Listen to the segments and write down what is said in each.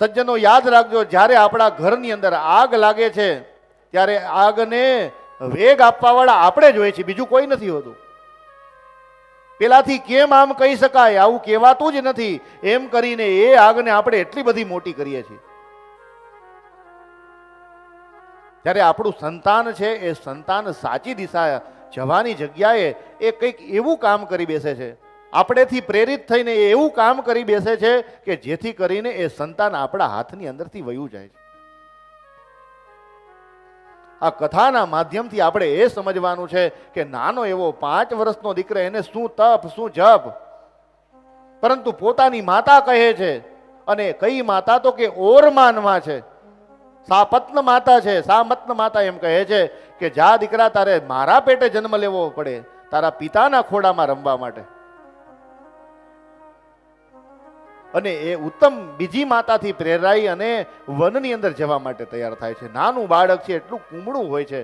સજ્જનો યાદ રાખજો, જ્યારે આપણા ઘરની અંદર આગ લાગે છે, ત્યારે આગને વેગ આપવાવાળા આપણે જ હોય છે બીજું કોઈ નથી હોતું. પેલાથી કેમ આમ કહી શકાય, આવું કહેવાતું જ નથી. એમ કરીને એ આગને આપણે એટલી બધી મોટી કરીએ છીએ. ત્યારે આપણું સંતાન છે, એ સંતાન સાચી દિશા જવાની જગ્યાએ એ કંઈક એવું કામ કરી બેસે છે આપણેથી પ્રેરિત થઈને એવું કામ કરી બેસે છે કે જેથી કરીને એ સંતાન આપણા હાથની અંદરથી વયું જાય છે. આ કથાના માધ્યમથી આપણે એ સમજવાનું છે કે નાનો એવો પાંચ વર્ષનો દીકરો એને શું તપ, શું જપ, પરંતુ પોતાની માતા કહે છે અને કઈ માતા તો કે ઓર માનવા છે. સાપત્ન માતા છે સામત્ન માતા એમ કહે છે કે જા દીકરા તારે મારા પેટે જન્મ લેવો પડે, તારા પિતાના ખોડામાં રમવા માટે. અને એ ઉત્તમ બીજી માતાથી પ્રેરાઈ અને વનની અંદર જવા માટે તૈયાર થાય છે. નાનું બાળક છે, એટલું કુમળું હોય છે.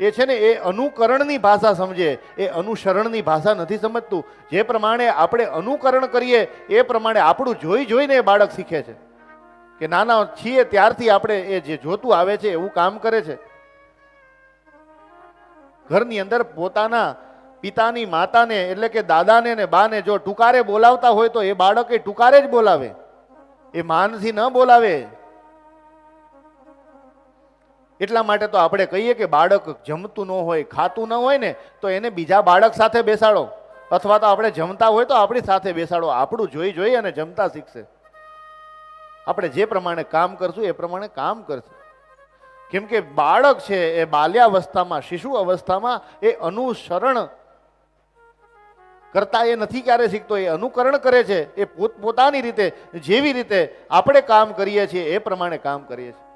એ છે ને, એ અનુકરણની ભાષા સમજે. એ અનુસરણની ભાષા નથી સમજતું. જે પ્રમાણે આપણે અનુકરણ કરીએ, એ પ્રમાણે આપણું જોઈ જોઈને એ બાળક શીખે છે. કે નાના છીએ ત્યારથી આપણે એ જે જોતું આવે છે, એવું કામ કરે છે. ઘરની અંદર પોતાના પિતાની માતાને એટલે કે દાદાને ને બાને જો ટુકારે બોલાવતા હોય તો એ બાળકે ટુકારે જ બોલાવે. એ માનથી ન બોલાવે. એટલા માટે તો આપણે કહીએ કે બાળક જમતું ન હોય, ખાતું ન હોય ને, તો એને બીજા બાળક સાથે બેસાડો. અથવા તો આપણે જમતા હોય તો આપણી સાથે બેસાડો. આપણું જોઈ જોઈ અને જમતા શીખશે. આપણે જે પ્રમાણે કામ કરશું એ પ્રમાણે કામ કરશે. કેમ કે બાળક છે એ બાલ્યાવસ્થામાં, શિશુ અવસ્થામાં એ અનુસરણ કરતા એ નથી ક્યારે શીખતો, એ અનુકરણ કરે છે, એ પોત પોતાની રીતે, જેવી રીતે આપણે કામ કરીએ છીએ, એ પ્રમાણે કામ કરીએ છીએ.